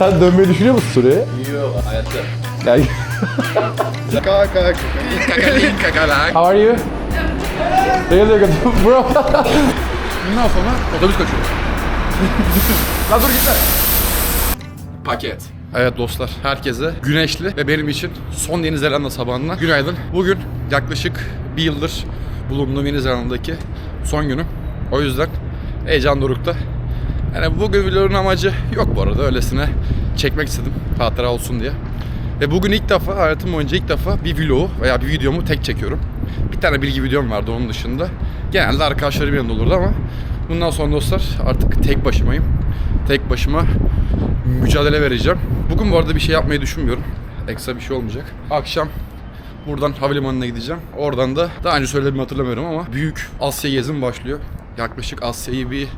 Sen dönmeyi düşünüyor musun Suriye'ye? Yok hayatta. Yani... Kaka kaka. Kakalin kakalak. How are you? At look at bro. Bundan sonra otobüs kaçıyor. Lan dur gitme. Paket. Evet dostlar, herkese güneşli ve benim için son Yeni Zelanda sabahından günaydın. Bugün yaklaşık bir yıldır bulunduğum Yeni Zelanda'daki son günüm. O yüzden heyecan dorukta. Yani bugün vlogun amacı yok bu arada, öylesine çekmek istedim hatıra olsun diye. Ve bugün ilk defa, hayatım boyunca ilk defa bir vlogu veya bir videomu tek çekiyorum. Bir tane bilgi videom vardı onun dışında. Genelde arkadaşlarım yanında olurdu ama bundan sonra dostlar artık tek başımayım. Tek başıma mücadele vereceğim. Bugün bu arada bir şey yapmayı düşünmüyorum. Ekstra bir şey olmayacak. Akşam buradan havalimanına gideceğim. Oradan da daha önce söylediğimi hatırlamıyorum ama büyük Asya gezim başlıyor. Yaklaşık Asya'yı bir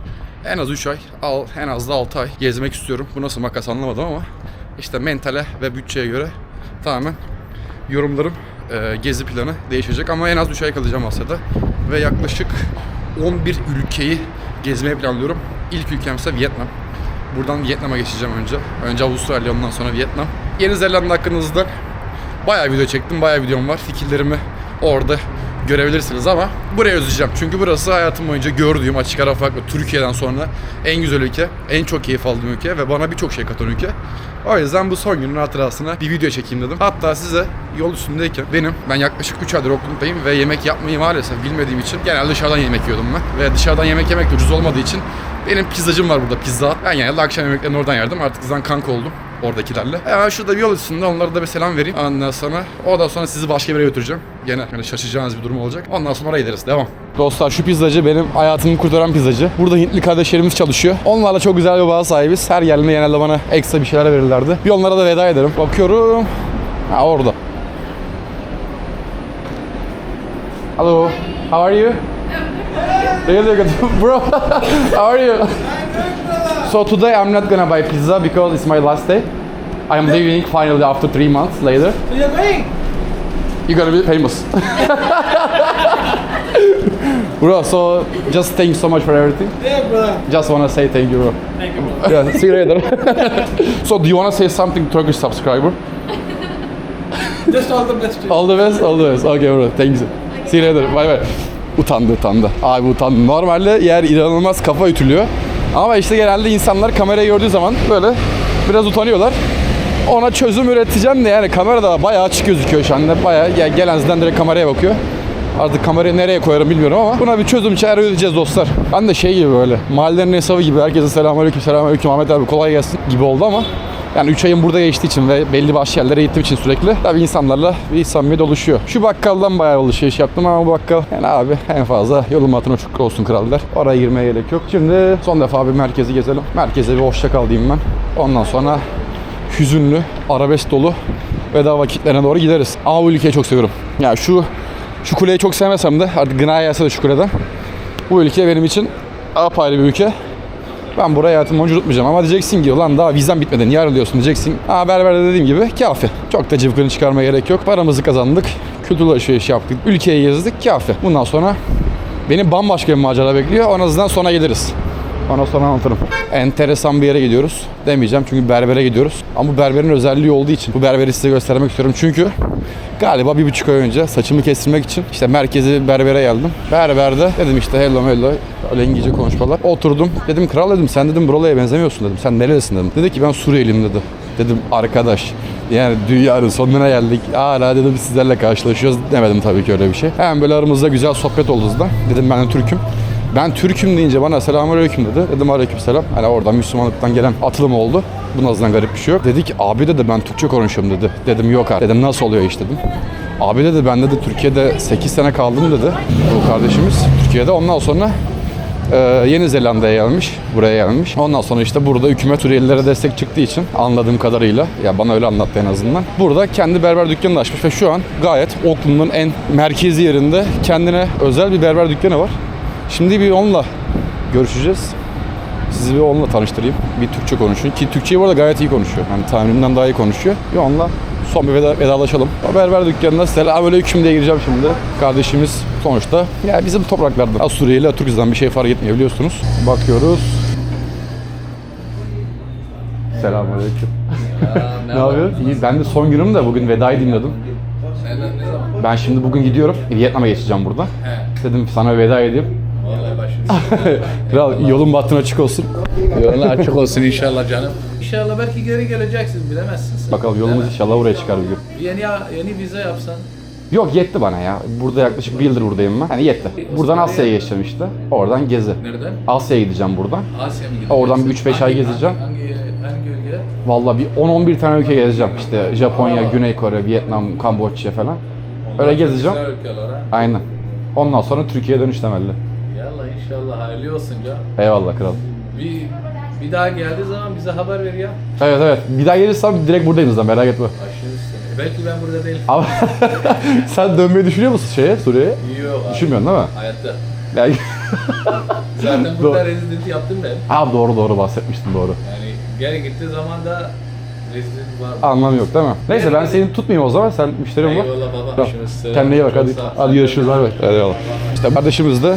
en az 3 ay, al, en az da 6 ay gezmek istiyorum. Bu nasıl makas anlamadım ama işte mentale ve bütçeye göre tamamen yorumlarım e, gezi planı değişecek ama en az 3 ay kalacağım Asya'da ve yaklaşık 11 ülkeyi gezmeyi planlıyorum. İlk ülkem ise Vietnam. Buradan Vietnam'a geçeceğim önce. Önce Avustralya ondan sonra Vietnam. Yeni Zelanda hakkınızda bayağı video çektim. Bayağı videom var. Fikirlerimi orada görebilirsiniz ama buraya özleyeceğim. Çünkü burası hayatım boyunca gördüğüm açık ara farklı Türkiye'den sonra en güzel ülke, en çok keyif aldığım ülke ve bana birçok şey katan ülke. O yüzden bu son günün hatırasına bir video çekeyim dedim. Hatta size yol üstündeyken benim ben yaklaşık 3 aydır okuluktayım ve yemek yapmayı maalesef bilmediğim için genelde dışarıdan yemek yiyordum ben. Ve dışarıdan yemek yemek de ucuz olmadığı için benim pizzacım var burada pizza. Ben genelde akşam yemeklerini oradan yerdim. Artık zaten kanka oldum oradakilerle. Hemen şurada bir yol üstünde onlara da bir selam vereyim. Ondan sonra ondan sonra sizi başka bir yere götüreceğim. Gene yani şaşıracağınız bir durum olacak. Ondan sonra oraya gideriz. Devam. Dostlar şu pizzacı benim hayatımı kurtaran pizzacı. Burada Hintli kardeşlerimiz çalışıyor. Onlarla çok güzel bir bağ sahibiz. Her geldiğinde genelde bana ekstra bir şeyler verirlerdi. Bir onlara da veda ederim. Bakıyorum. Ha orada. Hello. How are you? Really good. Bro, how are you? So today I'm not gonna buy pizza because it's my last day. I am leaving finally after three months later. So you're going? You're gonna be famous. bro, so just thank you so much for everything. Yeah, brother. Just wanna say thank you, bro. Thank you, brother. Yeah, see you later. so do you wanna say something to Turkish subscriber? Just all the best to you. All the best, all the best. Okay bro, thanks. See you later. Bye bye. Utandı, utandı. Abi utandı. Normalde yer inanılmaz kafa ütülüyor. Ama işte genelde insanlar kamerayı gördüğü zaman böyle biraz utanıyorlar. Ona çözüm üreteceğim de yani kamerada bayağı açık gözüküyor şu anda. Bayağı ya gelen zaten direkt kameraya bakıyor. Artık kamerayı nereye koyarım bilmiyorum ama buna bir çözüm çare üreteceğiz dostlar. Ben de şey gibi böyle mahallenin hesabı gibi herkese selamünaleyküm selamünaleyküm Ahmet abi kolay gelsin gibi oldu ama yani 3 ayım burada geçtiği için ve belli başlı yerlere gittiğim için sürekli tabii insanlarla bir samimiyet oluşuyor. Şu bakkaldan bayağı alışveriş yaptım ama bu bakkal yani abi en fazla yolun altına çukur olsun krallar. Oraya girmeye gerek yok. Şimdi son defa bir merkezi gezelim. Merkeze bir hoşça kal diyeyim ben. Ondan sonra hüzünlü, arabesk dolu veda vakitlerine doğru gideriz. Ama bu ülkeyi çok seviyorum. Ya şu şu kuleyi çok sevmesem de artık gına yelse de şu kuleden. Bu ülke benim için apayrı bir ülke. Ben burayı hayatım boyunca unutmayacağım ama diyeceksin ki ulan daha vizem bitmeden yarın diyorsun diyeceksin. Ha berberde dediğim gibi kafi. Çok da cıvkını çıkarmaya gerek yok. Paramızı kazandık. Kültürlü alışveriş yaptık. Ülkeyi gezdik kafi. Bundan sonra beni bambaşka bir macera bekliyor. En azından sonra geliriz. Ondan sonra anlatırım. Enteresan bir yere gidiyoruz. Demeyeceğim çünkü berbere gidiyoruz. Ama bu berberin özelliği olduğu için bu berberi size göstermek istiyorum. Çünkü galiba bir buçuk ay önce saçımı kestirmek için işte merkezi berbere geldim. Berberde dedim işte hello hello öyle İngilizce konuşmalar. Oturdum. Dedim kral dedim sen dedim buralara benzemiyorsun dedim. Sen nerelisin dedim. Dedi ki ben Suriyeliyim dedi. Dedim arkadaş yani dünyanın sonuna geldik. Hala dedim sizlerle karşılaşıyoruz demedim tabii ki öyle bir şey. Hemen böyle aramızda güzel sohbet oldu da. Dedim ben de Türk'üm. Ben Türk'üm deyince bana selamünaleyküm dedi. Dedim aleykümselam. Hani oradan Müslümanlıktan gelen atılım oldu. Bu azından garip bir şey yok. Dedi ki abi dedi ben Türkçe konuşuyorum dedi. Dedim yok abi. Dedim nasıl oluyor iş dedim. Abi dedi ben dedi Türkiye'de 8 sene kaldım dedi. Bu kardeşimiz Türkiye'de. Ondan sonra ee, Yeni Zelanda'ya gelmiş, buraya gelmiş. Ondan sonra işte burada hükümet Suriyelilere destek çıktığı için anladığım kadarıyla, ya bana öyle anlattı en azından. Burada kendi berber dükkanını açmış ve şu an gayet Auckland'ın en merkezi yerinde kendine özel bir berber dükkanı var. Şimdi bir onunla görüşeceğiz. Sizi bir onunla tanıştırayım. Bir Türkçe konuşuyor. Ki Türkçeyi bu arada gayet iyi konuşuyor. Yani tahminimden daha iyi konuşuyor. Bir onunla son bir veda, vedalaşalım. Berber dükkanına selamünaleyküm diye gireceğim şimdi. Kardeşimiz sonuçta ya bizim topraklarda. Ya Suriyeli ya Türkistan bir şey fark etmiyor biliyorsunuz. Bakıyoruz. Selamünaleyküm. ne Ne yapıyorsun? İyi. Ben de son günüm de bugün vedayı dinledim. Ben şimdi bugün gidiyorum. Vietnam'a geçeceğim buradan. He. Dedim sana veda edeyim. Kral yolun bahtın açık olsun. Yolun açık olsun inşallah canım. İnşallah belki geri geleceksin bilemezsin sen. Bakalım yolumuz inşallah buraya çıkar bir gün. Yeni yeni vize yapsan. Yok yetti bana ya. Burada yaklaşık bir yıldır buradayım ben. Hani yetti. Buradan Asya'ya geçeceğim işte. Oradan gezi. Nereden? Asya'ya gideceğim buradan. Asya mı gideceksin? Oradan bir üç beş ay Hangi- gezeceğim. Hangi, hangi ülke? Vallahi bir 10-11 tane ülke gezeceğim. İşte Japonya, Güney Kore, Vietnam, Kamboçya falan. Öyle gezeceğim. Güzel ülkeler ha. Aynen. Ondan sonra Türkiye'ye dönüş temelli. İnşallah hayırlı olsun canım. Eyvallah kral. Bir, bir daha geldiği zaman bize haber ver ya. Evet evet. Bir daha gelirsem direkt buradayım zaten merak etme. Seni. Belki ben burada değilim. Ama sen dönmeyi düşünüyor musun şeye, Suriye'ye? Yok abi. Düşünmüyorsun değil mi? Hayatta. Yani... Zaten Doğru. burada rezident yaptım ben. Abi doğru doğru bahsetmiştin doğru. Yani geri gittiği zaman da rezident var. Anlamı yok değil mi? Neyse ben seni tutmayayım o zaman. Sen müşterim var. Eyvallah baba. Tamam. Kendine iyi bak çok hadi. sağ ol. Hadi görüşürüz. Hadi eyvallah. İşte kardeşimiz de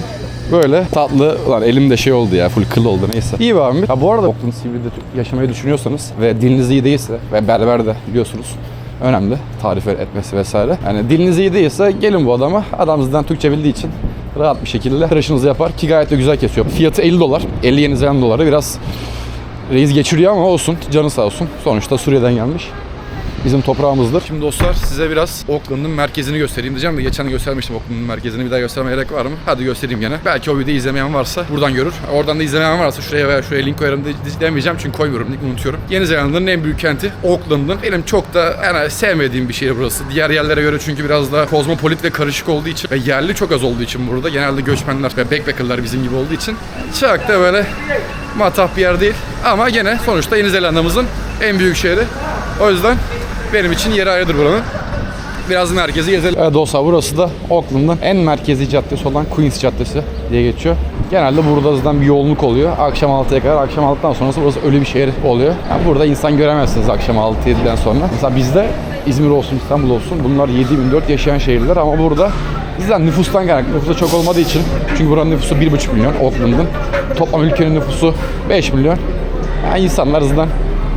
böyle tatlı, ulan elimde şey oldu ya, full kıl oldu neyse. İyi be abi. Ha bu arada Auckland CB'de yaşamayı düşünüyorsanız ve diliniz iyi değilse ve berber de biliyorsunuz önemli tarif etmesi vesaire. Yani diliniz iyi değilse gelin bu adama. Adam sizden Türkçe bildiği için rahat bir şekilde tıraşınızı yapar ki gayet de güzel kesiyor. Fiyatı 50 dolar. 50 Yeni Zelanda doları biraz reis geçiriyor ama olsun. Canı sağ olsun. Sonuçta Suriye'den gelmiş bizim toprağımızdır. Şimdi dostlar size biraz Auckland'ın merkezini göstereyim diyeceğim de geçen göstermiştim Auckland'ın merkezini bir daha göstermeye gerek var mı? Hadi göstereyim gene. Belki o videoyu izlemeyen varsa buradan görür. Oradan da izlemeyen varsa şuraya veya şuraya link koyarım de- demeyeceğim çünkü koymuyorum unutuyorum. Yeni Zelanda'nın en büyük kenti Auckland'ın. Benim çok da yani sevmediğim bir şehir burası. Diğer yerlere göre çünkü biraz daha kozmopolit ve karışık olduğu için ve yerli çok az olduğu için burada genelde göçmenler ve backpackerlar bizim gibi olduğu için çok da böyle matah bir yer değil. Ama gene sonuçta Yeni Zelanda'mızın en büyük şehri. O yüzden benim için yeri ayrıdır buranın. Biraz merkezi gezelim. Evet dostlar burası da Auckland'ın en merkezi caddesi olan Queens Caddesi diye geçiyor. Genelde burada zaten bir yoğunluk oluyor. Akşam 6'ya kadar. Akşam 6'dan sonrası burası ölü bir şehir oluyor. Yani burada insan göremezsiniz akşam 6-7'den sonra. Mesela bizde İzmir olsun, İstanbul olsun bunlar 7-24 yaşayan şehirler ama burada bizden nüfustan kaynaklı nüfusu çok olmadığı için çünkü buranın nüfusu 1,5 milyon Auckland'ın. Toplam ülkenin nüfusu 5 milyon. Yani insanlar zaten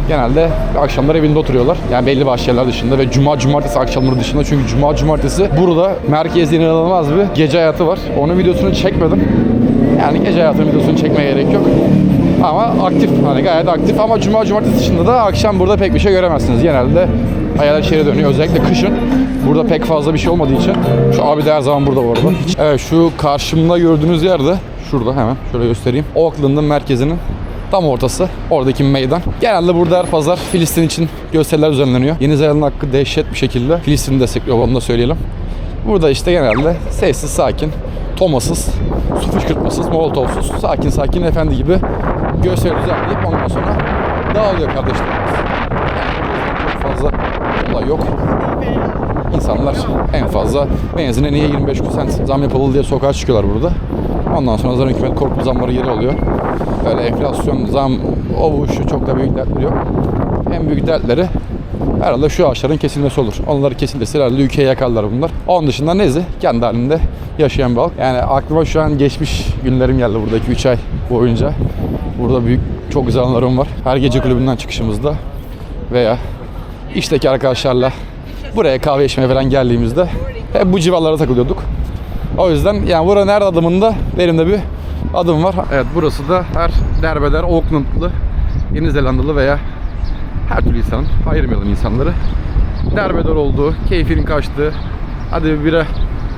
genelde akşamlar evinde oturuyorlar. Yani belli başlı yerler dışında ve cuma cumartesi akşamları dışında. Çünkü cuma cumartesi burada merkezde inanılmaz bir gece hayatı var. Onun videosunu çekmedim. Yani gece hayatının videosunu çekmeye gerek yok. Ama aktif hani gayet aktif ama cuma cumartesi dışında da akşam burada pek bir şey göremezsiniz. Genelde hayaller şehre dönüyor. Özellikle kışın burada pek fazla bir şey olmadığı için. Şu abi de her zaman burada bu arada. Evet şu karşımda gördüğünüz yerde şurada hemen şöyle göstereyim. Auckland'ın merkezinin Tam ortası. Oradaki meydan. Genelde burada her pazar Filistin için gösteriler düzenleniyor. Yeni Zelanda hakkı dehşet bir şekilde Filistin'i destekliyor onu da söyleyelim. Burada işte genelde sessiz, sakin, tomasız, su fışkırtmasız, molotofsuz, sakin sakin efendi gibi gösteri düzenleyip ondan sonra dağılıyor kardeşlerimiz. Yani çok fazla olay yok. İnsanlar en fazla benzine niye 25 sent zam yapıldı diye sokağa çıkıyorlar burada. Ondan sonra zaten hükümet korkulu zamları geri alıyor. Böyle enflasyon, zam, o şu çok da büyük dertleri yok. En büyük dertleri herhalde şu ağaçların kesilmesi olur. Onları kesilirse herhalde ülkeyi yakarlar bunlar. Onun dışında nezi kendi halinde yaşayan bir halk. Yani aklıma şu an geçmiş günlerim geldi buradaki 3 ay boyunca. Burada büyük çok güzel anılarım var. Her gece kulübünden çıkışımızda veya işteki arkadaşlarla buraya kahve içmeye falan geldiğimizde hep bu civarlara takılıyorduk. O yüzden yani buranın her adımında elimde bir adım var. Evet burası da her derbeder Aucklandlı, Yeni Zelandalı veya her türlü insanın, ayırmayalım insanları. Derbeder olduğu, keyfinin kaçtığı, hadi bir bira,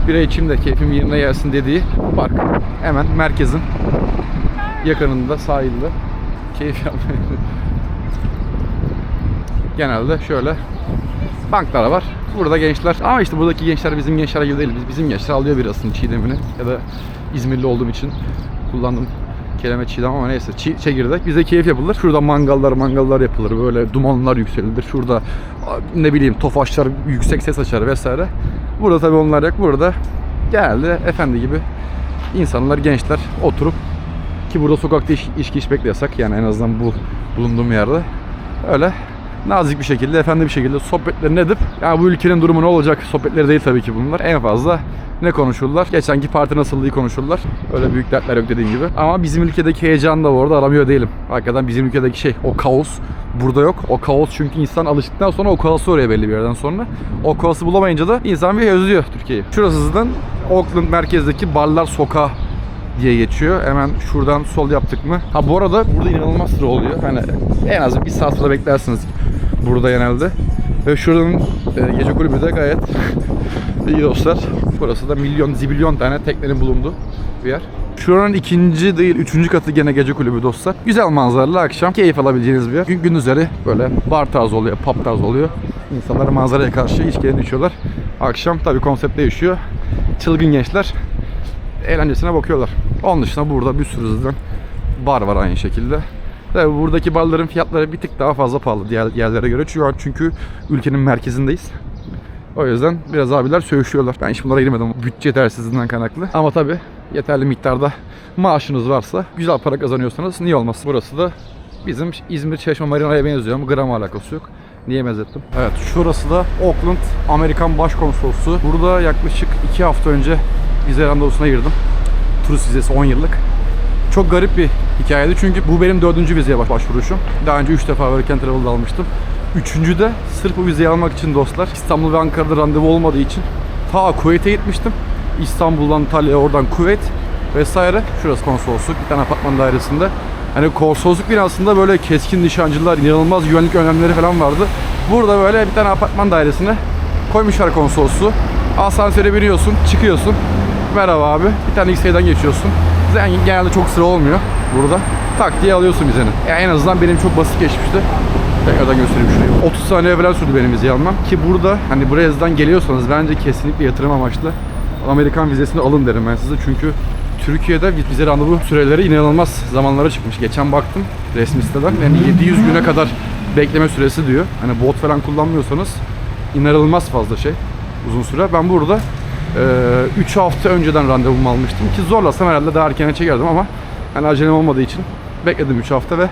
bira içeyim de keyfim yerine gelsin dediği park. Hemen merkezin yakınında, sahilde. Keyif yapmaya. Genelde şöyle banklar var. Burada gençler ama işte buradaki gençler bizim gençler gibi değil. Biz bizim gençler alıyor birasını çiğdemini ya da İzmirli olduğum için kullandım kelime çiğdem ama neyse çi çekirdek bize keyif yapılır. Şurada mangallar mangallar yapılır böyle dumanlar yükselilir. Şurada ne bileyim tofaşlar yüksek ses açar vesaire. Burada tabii onlar yok. Burada genelde efendi gibi insanlar gençler oturup ki burada sokakta iş, içki içmek de yasak yani en azından bu bulunduğum yerde öyle nazik bir şekilde, efendi bir şekilde sohbetlerini edip ya bu ülkenin durumu ne olacak sohbetleri değil tabii ki bunlar. En fazla ne konuşurlar? Geçenki parti nasıl diye konuşurlar. Öyle büyük dertler yok dediğim gibi. Ama bizim ülkedeki heyecanı da bu arada aramıyor değilim. Hakikaten bizim ülkedeki şey o kaos burada yok. O kaos çünkü insan alıştıktan sonra o kaosu oraya belli bir yerden sonra. O kaosu bulamayınca da insan bir özlüyor Türkiye'yi. Şurası zaten Auckland merkezdeki Barlar Sokağı diye geçiyor. Hemen şuradan sol yaptık mı? Ha bu arada burada inanılmaz sıra oluyor. Hani en az bir saat sıra beklersiniz burada genelde. Ve şuradan e, gece kulübü de gayet iyi dostlar. Burası da milyon, zibilyon tane teknenin bulunduğu bir yer. Şuranın ikinci değil, üçüncü katı gene gece kulübü dostlar. Güzel manzaralı akşam keyif alabileceğiniz bir yer. Gün, gündüzleri böyle bar tarzı oluyor, pub tarzı oluyor. İnsanlar manzaraya karşı içkilerini içiyorlar. Akşam tabii konsept değişiyor. Çılgın gençler eğlencesine bakıyorlar. Onun dışında burada bir sürü zaten bar var aynı şekilde. Tabii buradaki barların fiyatları bir tık daha fazla pahalı diğer yerlere göre. Çünkü, çünkü ülkenin merkezindeyiz. O yüzden biraz abiler söğüşüyorlar. Ben hiç bunlara girmedim bütçe yetersizliğinden kaynaklı. Ama tabii yeterli miktarda maaşınız varsa, güzel para kazanıyorsanız niye olmasın? Burası da bizim İzmir Çeşme Marina'ya benziyor ama gram alakası yok. Niye benzettim? Evet şurası da Auckland Amerikan Başkonsolosluğu. Burada yaklaşık 2 hafta önce vize randevusuna girdim. Turist vizesi 10 yıllık. Çok garip bir hikayeydi çünkü bu benim dördüncü vizeye baş- başvuruşum. Daha önce 3 defa Work and Travel'da almıştım. Üçüncü de sırf bu vizeyi almak için dostlar İstanbul ve Ankara'da randevu olmadığı için ta Kuveyt'e gitmiştim. İstanbul'dan Antalya'ya oradan Kuveyt vesaire. Şurası konsolosluk bir tane apartman dairesinde. Hani konsolosluk binasında böyle keskin nişancılar, inanılmaz güvenlik önlemleri falan vardı. Burada böyle bir tane apartman dairesine koymuşlar konsolosluğu. Asansöre biniyorsun, çıkıyorsun. Merhaba abi. Bir tane X-ray'den geçiyorsun. Zaten genelde çok sıra olmuyor burada. Tak diye alıyorsun vizeni. Yani en azından benim çok basit geçmişti. Tekrardan göstereyim şurayı. 30 saniye evvel sürdü benim vizeyi almam. Ki burada hani yazıdan geliyorsanız bence kesinlikle yatırım amaçlı Amerikan vizesini alın derim ben size. Çünkü Türkiye'de vize randevu süreleri inanılmaz zamanlara çıkmış. Geçen baktım resmi siteden. Yani 700 güne kadar bekleme süresi diyor. Hani bot falan kullanmıyorsanız inanılmaz fazla şey. Uzun süre. Ben burada 3 hafta önceden randevumu almıştım ki zorlasam herhalde daha erkene çekerdim ama hani acelem olmadığı için bekledim 3 hafta ve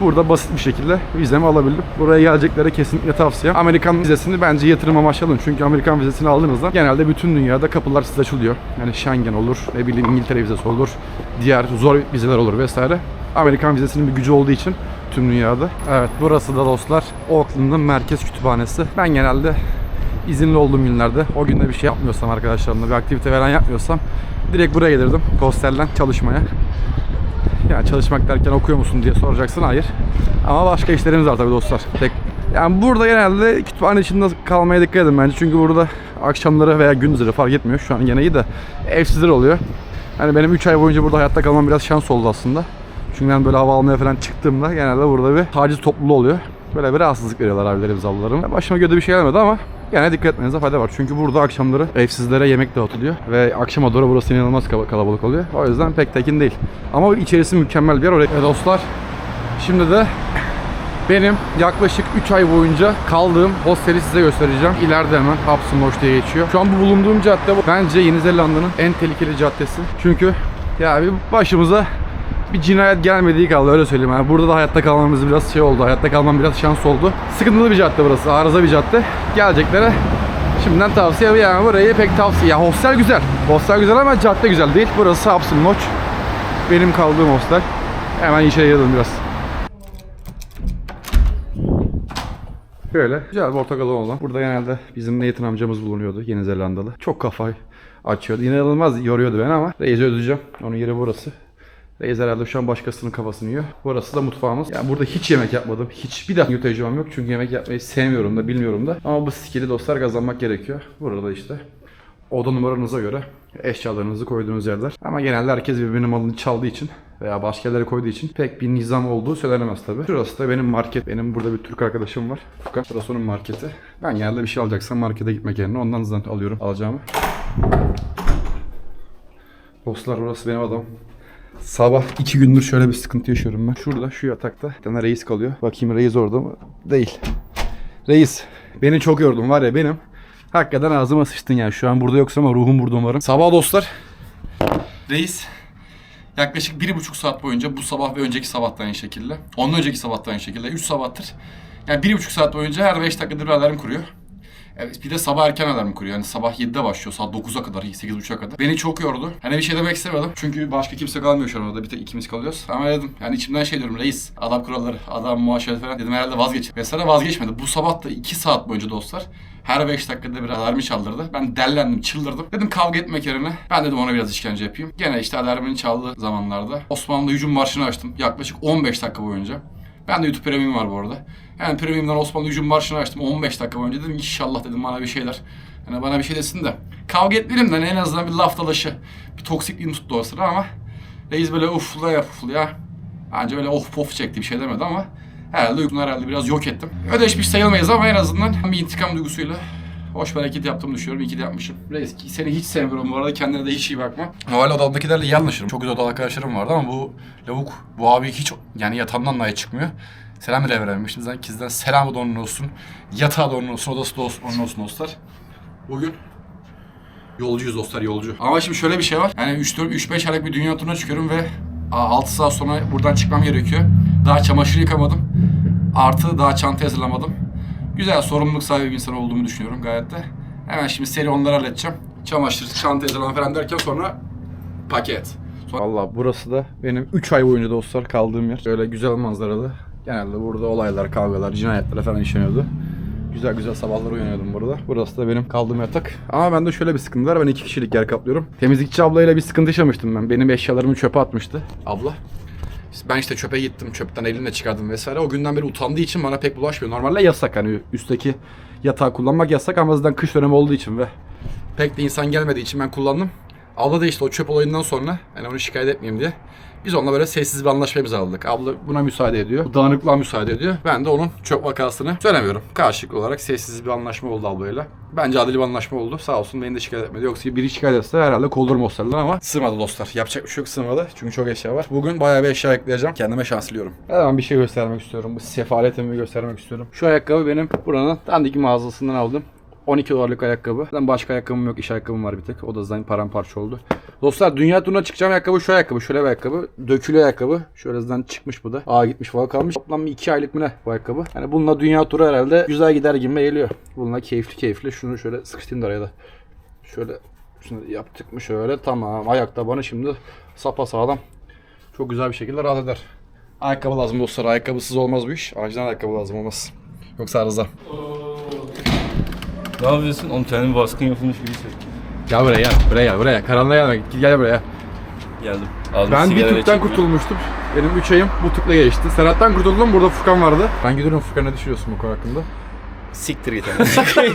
burada basit bir şekilde vizemi alabildim. Buraya geleceklere kesinlikle tavsiye. Amerikan vizesini bence yatırım amaçlı alın. Çünkü Amerikan vizesini aldığınızda genelde bütün dünyada kapılar size açılıyor. Yani Schengen olur, ne bileyim İngiltere vizesi olur, diğer zor vizeler olur vesaire. Amerikan vizesinin bir gücü olduğu için tüm dünyada. Evet burası da dostlar Auckland'ın merkez kütüphanesi. Ben genelde izinli olduğum günlerde o günde bir şey yapmıyorsam arkadaşlarımla bir aktivite veren yapmıyorsam direkt buraya gelirdim Hostel'den çalışmaya. Yani çalışmak derken okuyor musun diye soracaksın. Hayır. Ama başka işlerimiz var tabii dostlar. Tek yani burada genelde kütüphane içinde kalmaya dikkat edin bence. Çünkü burada akşamları veya gündüzleri fark etmiyor. Şu an gene iyi de evsizler oluyor. Hani benim 3 ay boyunca burada hayatta kalmam biraz şans oldu aslında. Çünkü ben böyle hava almaya falan çıktığımda genelde burada bir taciz topluluğu oluyor. Böyle bir rahatsızlık veriyorlar abilerimiz ablalarım. Başıma göre bir şey gelmedi ama gene dikkat etmenize fayda var. Çünkü burada akşamları evsizlere yemek dağıtılıyor. Ve akşama doğru burası inanılmaz kal- kalabalık oluyor. O yüzden pek tekin değil. Ama içerisi mükemmel bir yer. Oraya... E dostlar şimdi de benim yaklaşık 3 ay boyunca kaldığım hosteli size göstereceğim. İleride hemen Hobson diye geçiyor. Şu an bu bulunduğum cadde. Bence Yeni Zelanda'nın en tehlikeli caddesi. Çünkü ya bir başımıza bir cinayet gelmediği kaldı öyle söyleyeyim. Yani burada da hayatta kalmamız biraz şey oldu. Hayatta kalmam biraz şans oldu. Sıkıntılı bir cadde burası. Arıza bir cadde. Geleceklere şimdiden tavsiye yani burayı pek tavsiye. Ya hostel güzel. Hostel güzel ama cadde güzel değil. Burası Lodge. Benim kaldığım hostel. Hemen içeri girdim biraz. Şöyle güzel bir portakal olan. Burada genelde bizim Nathan amcamız bulunuyordu Yeni Zelandalı. Çok kafayı açıyordu. İnanılmaz yoruyordu beni ama Reis'i ödeyeceğim. Onun yeri burası. Reis herhalde şu an başkasının kafasını yiyor. Burası da mutfağımız. Yani burada hiç yemek yapmadım. Hiç bir dakika tecrübem yok. Çünkü yemek yapmayı sevmiyorum da bilmiyorum da. Ama bu skill'i dostlar kazanmak gerekiyor. Burada işte oda numaranıza göre eşyalarınızı koyduğunuz yerler. Ama genelde herkes birbirinin malını çaldığı için veya başka yerlere koyduğu için pek bir nizam olduğu söylenemez tabii. Şurası da benim market. Benim burada bir Türk arkadaşım var. Furkan. Burası onun marketi. Ben genelde bir şey alacaksam markete gitmek yerine ondan zaten alıyorum alacağımı. Dostlar burası benim adam. Sabah iki gündür şöyle bir sıkıntı yaşıyorum ben. Şurada şu yatakta bir tane reis kalıyor. Bakayım reis orada mı? Değil. Reis beni çok yordun var ya benim. Hakikaten ağzıma sıçtın yani. Şu an burada yoksa ama ruhum burada umarım. Sabah dostlar. Reis yaklaşık bir buçuk saat boyunca bu sabah ve önceki sabah da aynı şekilde. Ondan önceki sabah da aynı şekilde. Üç sabahtır Yani bir buçuk saat boyunca her 5 dakikada bir alarm kuruyor. Bir de sabah erken alarm kuruyor. Yani sabah 7'de başlıyor. Saat 9'a kadar, 8.30'a kadar. Beni çok yordu. Hani bir şey demek istemedim. Çünkü başka kimse kalmıyor şu an orada. Bir tek ikimiz kalıyoruz. Ama dedim yani içimden şey diyorum reis. Adam kuralları, adam muaşeret falan. Dedim herhalde vazgeç. Mesela vazgeçmedi. Bu sabah da 2 saat boyunca dostlar. Her 5 dakikada bir alarmı çaldırdı. Ben dellendim, çıldırdım. Dedim kavga etmek yerine ben dedim ona biraz işkence yapayım. Gene işte alarmın çaldığı zamanlarda Osmanlı hücum marşını açtım. Yaklaşık 15 dakika boyunca. Ben de YouTube Premium var bu arada. Yani Premium'dan Osmanlı hücum marşını açtım 15 dakika boyunca dedim inşallah dedim bana bir şeyler. Yani bana bir şey desin de. Kavga etmeyelim de en azından bir laf dalaşı. Bir toksikliğim tuttu o sıra ama Reis böyle uflaya uflaya. Anca böyle of pof çekti bir şey demedi ama herhalde uykunu herhalde biraz yok ettim. Ödeşmiş sayılmayız ama en azından bir intikam duygusuyla hoş bir hareket yaptığımı düşünüyorum. İyi ki de yapmışım. Reis seni hiç sevmiyorum bu arada. Kendine de hiç iyi bakma. Normalde odamdakilerle iyi anlaşırım. Çok güzel oda arkadaşlarım vardı ama bu lavuk, bu abi hiç yani yatağımdan dahi çıkmıyor. Selam bile verememiştim. Zaten kizden selamı da onun olsun. Yatağı da onun olsun, odası da olsun, onun olsun dostlar. Bugün Yolcuyuz dostlar yolcu. Ama şimdi şöyle bir şey var. Yani 3-4-3-5 aylık bir dünya turuna çıkıyorum ve 6 saat sonra buradan çıkmam gerekiyor. Daha çamaşır yıkamadım. Artı daha çanta hazırlamadım. Güzel sorumluluk sahibi bir insan olduğumu düşünüyorum gayet de. Hemen şimdi seri onları halledeceğim. Çamaşır, çanta hazırlama falan derken sonra paket. Valla burası da benim 3 ay boyunca dostlar kaldığım yer. Böyle güzel manzaralı. Genelde burada olaylar, kavgalar, cinayetler falan işleniyordu. Güzel güzel sabahlar uyanıyordum burada. Burası da benim kaldığım yatak. Ama bende şöyle bir sıkıntı var. Ben iki kişilik yer kaplıyorum. Temizlikçi ablayla bir sıkıntı yaşamıştım ben. Benim eşyalarımı çöpe atmıştı abla. Ben işte çöpe gittim. Çöpten elimle çıkardım vesaire. O günden beri utandığı için bana pek bulaşmıyor. Normalde yasak hani üstteki yatağı kullanmak yasak ama zaten kış dönemi olduğu için ve pek de insan gelmediği için ben kullandım. Abla da işte o çöp olayından sonra hani onu şikayet etmeyeyim diye biz onunla böyle sessiz bir anlaşma imzaladık. Abla buna müsaade ediyor. Bu dağınıklığa müsaade ediyor. Ben de onun çöp vakasını söylemiyorum. Karşılıklı olarak sessiz bir anlaşma oldu ablayla. Bence adil bir anlaşma oldu. Sağ olsun beni de şikayet etmedi. Yoksa biri şikayet etse herhalde kovdururum hostelden ama sığmadı dostlar. Yapacak bir şey yok sığmadı. Çünkü çok eşya var. Bugün bayağı bir eşya ekleyeceğim. Kendime şans diliyorum. Hemen bir şey göstermek istiyorum. Bu sefaletimi göstermek istiyorum. Şu ayakkabı benim buranın dandik mağazasından aldım. 12 dolarlık ayakkabı. Ben başka ayakkabım yok. iş ayakkabım var bir tek. O da zaten paramparça oldu. Dostlar dünya turuna çıkacağım ayakkabı şu ayakkabı. Şöyle bir ayakkabı. Dökülü ayakkabı. Şöyle zaten çıkmış bu da. Aa gitmiş falan kalmış. Toplam 2 aylık mı ne bu ayakkabı. Yani bununla dünya turu herhalde güzel gider gibi geliyor. Bununla keyifli keyifli. Şunu şöyle sıkıştırayım da araya da. Şöyle şunu yaptık mı şöyle tamam. Ayakta bana şimdi sapa sağlam. Çok güzel bir şekilde rahat eder. Ayakkabı lazım dostlar. Ayakkabısız olmaz bu iş. Acilen ayakkabı lazım olmaz. Yoksa arıza. Ne yapıyorsun? Oğlum kendimi baskın yapılmış gibi hissettim. Gel buraya gel. Buraya gel. Buraya. Karanlığa gelme. Git gel buraya. Geldim. Ağzıma Ben bir sigara tüpten kurtulmuştum. Benim 3 ayım bu tüple geçti. Serhat'tan kurtuldum. Burada Furkan vardı. Ben gidiyorum Furkan ne düşünüyorsun bu konu hakkında? Siktir git abi.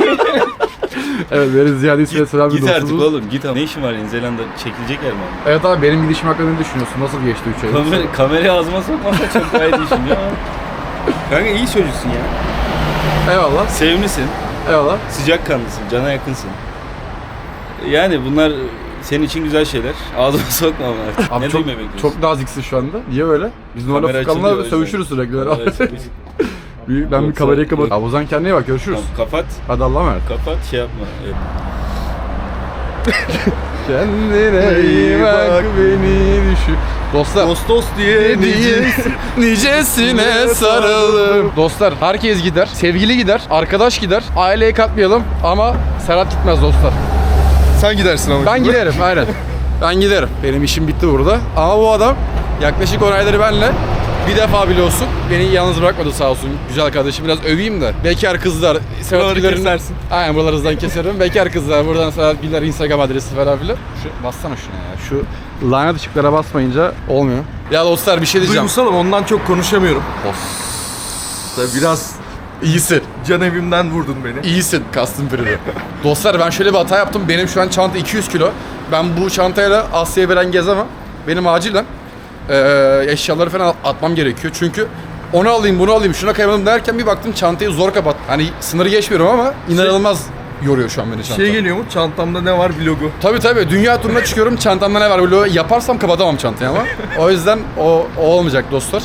Evet benim Ziyade İsmail Selam bir git artık oğlum git abi. Ne işin var Yeni Zelanda? Çekilecek yer mi abi? Evet abi benim gidişim hakkında ne düşünüyorsun? Nasıl geçti 3 ay? Kamera, kamerayı ağzıma sokmasa çok iyi düşünüyor ama. Kanka iyi çocuksun ya. Eyvallah. Sevimlisin, Eyvallah. sıcakkanlısın, cana yakınsın. Yani bunlar senin için güzel şeyler. Ağzıma sokma ama artık. Abi ne çok, demek bekliyorsun? çok naziksin şu anda. Niye böyle? Biz normalde Furkan'la sövüşürüz sürekli. Kamera. Bir- ben bir Yok, kamerayı sorun kapat. Abi o zaman kendine bak görüşürüz. Tamam, kapat, Hadi Allah'a emanet. kapat şey yapma. Evet. Kendine iyi bak beni düşün. Dostlar. Dost dost diye Nice- Nicesine sarıldım. Dostlar herkes gider. Sevgili gider. Arkadaş gider. Aileye katmayalım ama Serhat gitmez dostlar. Sen gidersin ama. Ben giderim aynen. Ben giderim. Benim işim bitti burada. Ama bu adam yaklaşık 10 ayları benle bir defa bile olsun beni yalnız bırakmadı sağ olsun. Güzel kardeşim biraz öveyim de. Bekar kızlar. Buraları kesersin. Aynen buralarından keserim. Bekar kızlar buradan Serhat Güler Instagram adresi falan filan. Şu bassana şuna ya. Şu lanet ışıklara basmayınca olmuyor. Ya dostlar bir şey diyeceğim. Duygusalım ondan çok konuşamıyorum. Tabii biraz İyisin. can evimden vurdun beni. İyisin kastım Fridi. Dostlar ben şöyle bir hata yaptım. Benim şu an çanta 200 kilo. Ben bu çantayla Asya'ya veren gezemem. Benim acilen eee, eşyaları falan atmam gerekiyor. Çünkü onu alayım bunu alayım şuna kaymalım derken bir baktım çantayı zor kapat. Hani sınırı geçmiyorum ama inanılmaz yoruyor şu an beni çanta. Şey geliyor mu? Çantamda ne var vlogu. Tabii tabii dünya turuna çıkıyorum çantamda ne var böyle yaparsam kapatamam çantayı ama. O yüzden o, o olmayacak dostlar.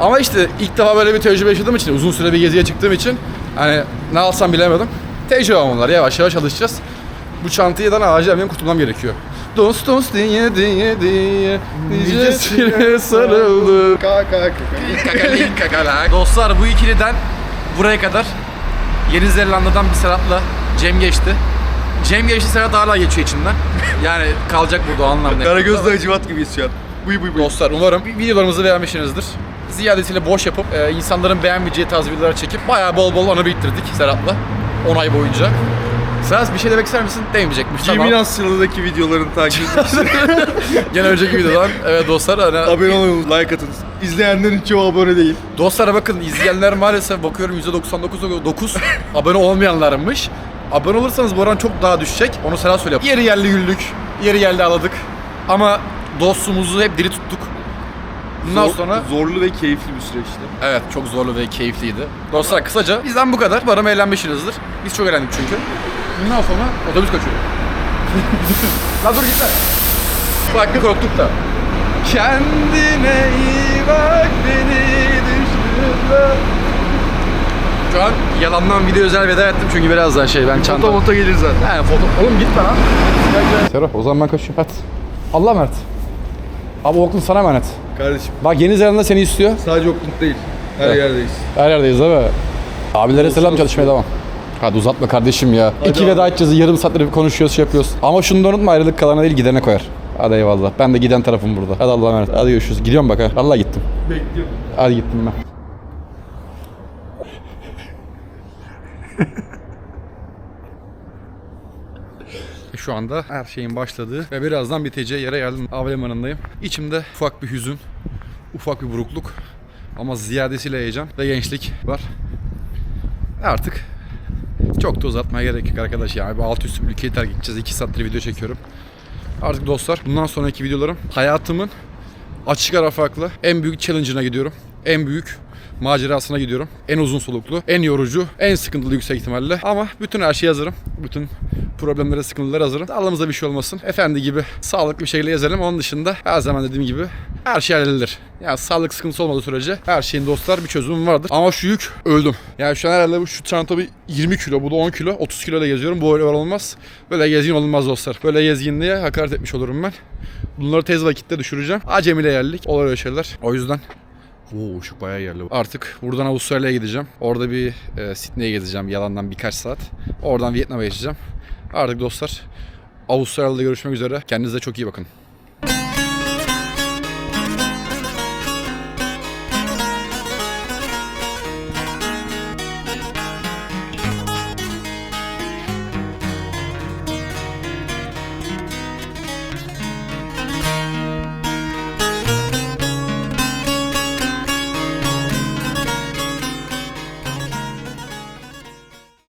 Ama işte ilk defa böyle bir tecrübe yaşadığım için uzun süre bir geziye çıktığım için hani ne alsam bilemedim. Tecrübe onlar yavaş yavaş alışacağız. Bu çantadan acilen benim kurtulmam gerekiyor. Dost dost diye diye diye nicesine sarıldım. Dostlar bu ikiliden buraya kadar Yeni Zelanda'dan bir Serhat'la Cem geçti. Cem geçti Serhat hala geçiyor içinden. Yani kalacak burada o anlamda. Karagöz'de acıvat gibiyiz şu an. Buy buy buy. Dostlar umarım videolarımızı beğenmişsinizdir. Ziyadesiyle boş yapıp e, insanların beğenmeyeceği tarz videolar çekip bayağı bol bol anı biriktirdik Serhat'la 10 ay boyunca. Serhat bir şey demek ister misin? Demeyecekmiş. Tamam. Kimin sıradaki videolarını takip edin. Gene önceki videodan. Evet dostlar. Hani, Abone olun, like atın. İzleyenlerin çoğu abone değil. dostlara bakın izleyenler maalesef bakıyorum %99.9 abone olmayanlarmış. Abone olursanız bu oran çok daha düşecek. Onu Serhat söylüyor. Yeri yerli güldük. Yeri yerli ağladık. Ama dostumuzu hep diri tuttuk. Bundan Zor- sonra Zorlu ve keyifli bir süreçti. Evet çok zorlu ve keyifliydi. Dostlar kısaca bizden bu kadar. Umarım eğlenmişsinizdir. Biz çok eğlendik çünkü. Bundan sonra otobüs kaçıyor. Lan dur gitme. Bak bir korktuk da. Kendine iyi bak beni düşünme. Şu an yalandan video özel veda ettim çünkü birazdan şey ben çanta... Foto moto gelir zaten. He foto... Oğlum gitme lan. Sero o zaman ben kaçıyorum. Hadi. Allah emanet. Abi Oakland sana emanet. Kardeşim Bak Yeni Zelanda seni istiyor. sadece Oakland değil. Her Evet. yerdeyiz. Her yerdeyiz değil mi? Abilere selam çalışmaya devam. Hadi uzatma kardeşim ya. İki abi. veda edeceğiz. Yarım saattir konuşuyoruz, şey yapıyoruz. Ama şunu da unutma ayrılık kalana değil gidene koyar. Hadi eyvallah. Ben de giden tarafım burada. Hadi Allah'a emanet. Hadi görüşürüz. Gidiyorum bak ha. Allah gittim. Bekliyorum. Hadi gittim ben. Şu anda her şeyin başladığı ve birazdan biteceği yere geldim. Havalimanındayım. İçimde ufak bir hüzün, ufak bir burukluk ama ziyadesiyle heyecan ve gençlik var. Artık çok da uzatmaya gerek yok arkadaş yani. Bir alt üst ülkeyi terk edeceğiz. 2 saattir video çekiyorum. Artık dostlar bundan sonraki videolarım hayatımın açık ara farklı en büyük challenge'ına gidiyorum. En büyük macerasına gidiyorum. En uzun soluklu, en yorucu, en sıkıntılı yüksek ihtimalle. Ama bütün her şeye hazırım. Bütün problemlere, sıkıntılara hazırım. Aramızda bir şey olmasın. Efendi gibi sağlıklı bir şekilde yazarım. Onun dışında her zaman dediğim gibi her şey halledilir. Yani sağlık sıkıntısı olmadığı sürece her şeyin dostlar bir çözümü vardır. Ama şu yük öldüm. Yani şu an herhalde şu çanta bir 20 kilo, bu da 10 kilo. 30 kilo ile geziyorum. Bu öyle olmaz. Böyle gezgin olmaz dostlar. Böyle gezginliğe hakaret etmiş olurum ben. Bunları tez vakitte düşüreceğim. Acemile yerlik. Olur öyle şeyler. O yüzden Oo ışık bayağı yerli. Artık buradan Avustralya'ya gideceğim. Orada bir e, Sydney'e gezeceğim yalandan birkaç saat. Oradan Vietnam'a geçeceğim. Artık dostlar Avustralya'da görüşmek üzere. Kendinize çok iyi bakın.